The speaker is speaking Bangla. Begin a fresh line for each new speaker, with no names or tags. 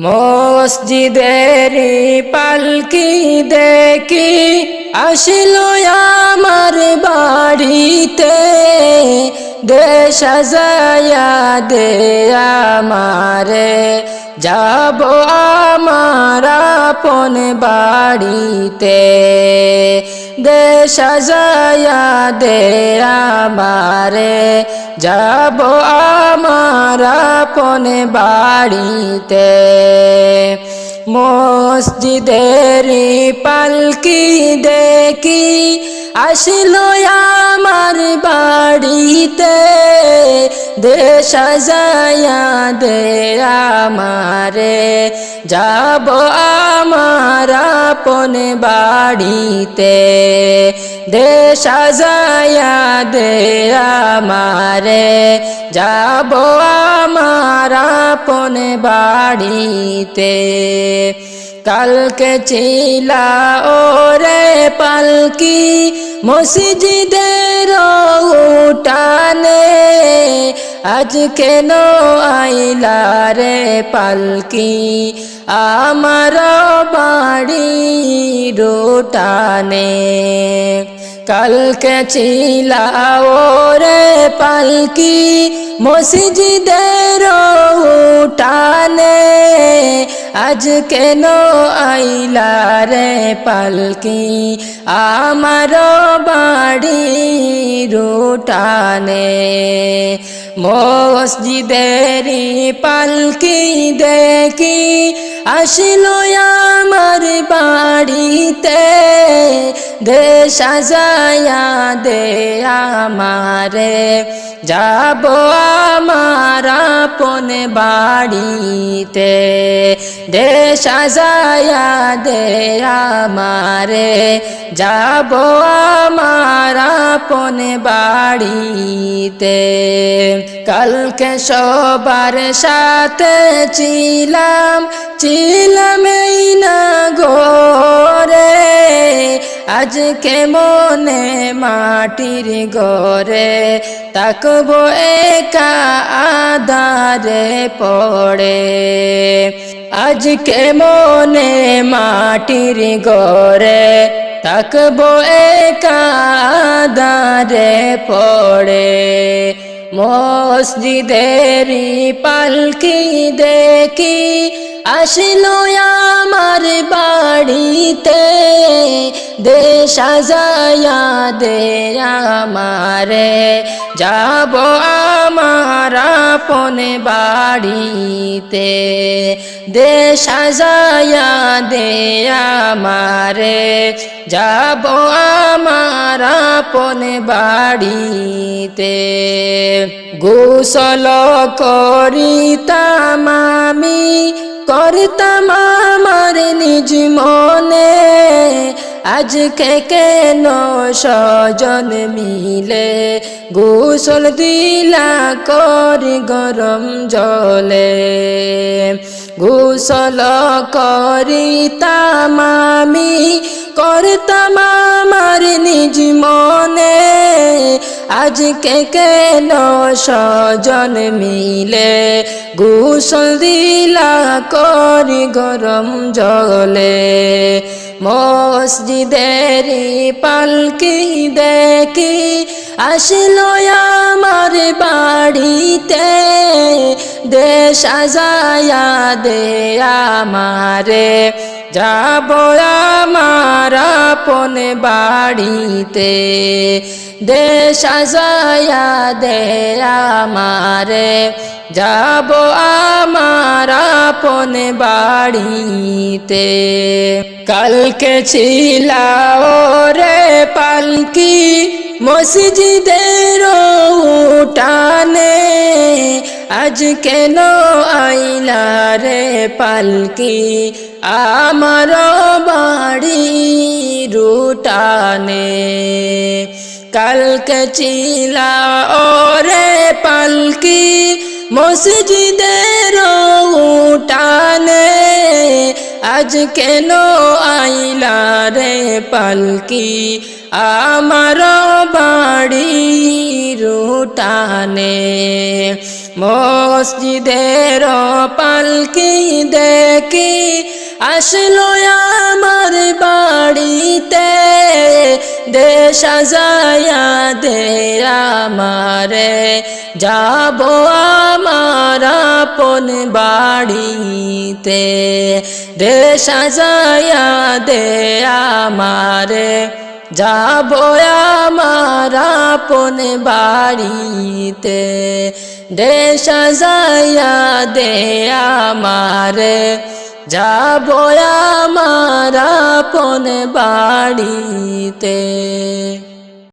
মসজিদের পালকি দেখি আসিল আমার বাড়িতে। দেশ সাজায়া দে আমারে। যাব আমার আপন বাড়িতে। দেশ সাজায়া দে আমারে। যাব আমার আপন বাড়িতে। মসজিদের পালকি দেখি আসলো আমার বাড়িতে। দেশ সাজায়া দে আমারে। যাব আমার আপন বাড়িতে। দেশ সাজায়া দে আমারে। যাব আমার আপন বাড়িতে। কালকে চিলা ওরে পালকি মসজিদের উঠানে। আজ কেন আইলা রে পালকি? আমার বাড়ি রোটানে কালকে চিলা ওরে পালকি মসজিদের উঠানে। আজ কেন আইলা রে পালকি? আমার বাড়ি রুটানে। মসজিদের পালকি দেখি আসিল আমার বাড়িতে। দেশ সাজায়া দে আমারে। যাব আপন বাড়িতে। দেশ সাজায়া দে আমারে। যাব আমার আপন বাড়িতে। কালকে সবার সাথে ছিলাম ছিলাম এই না গোরে আজকে মনে মাটির গরে তাকবো একা আদারে পড়ে। আজকে মনে মাটির গরে তাকব একা আদারে পড়ে। মসজিদের পালকি দেখি আসলো আমার বাড়িতে। দেশ সাজায়া দে আমারে। যাব আমার আপন বাড়িতে। দেশ সাজায়া দে আমারে। যাব আমার আপন বাড়িতে। গোসল করিতাম আমি, করতাম আমার নিজ মনে। আজকে কেন সজন মিলে? গোসল দিলা করি গরম জলে। গোসল করিতাম আমি, করতাম আমার নিজ মনে। আজকে কেন সজন মিলে? গোসল দিলা করি গরম জলে। মসজিদের পালকি দেখি আসলো আমার বাড়িতে। দেশ আজায়া দে আমারে। যাব আমার আপন বাড়িতে। দেশ সাজায়া দে আমারে। যাব আমার আপন বাড়িতে। কালকে ছিলা রে পালকি মসজিদের আজ কেন আইলা রে পালকি? আমার বাড়ি রুটানে। কালকে চিলা ওরে পালকি মসজিদের উঠানে আজ কেন আইলা রে পালকি? আমার বাড়ি রুটানে মসজিদের পালকি দেখি আসলো আমার বাড়িতে। দে সাজায়া দে আমারে যাব আমার আপন বাড়িতে। দে সাজায়া দে আমারে। যাব আমার আপন বাড়িতে। দে সাজায়া দে আমারে। যাব আমার আপন বাড়িতে।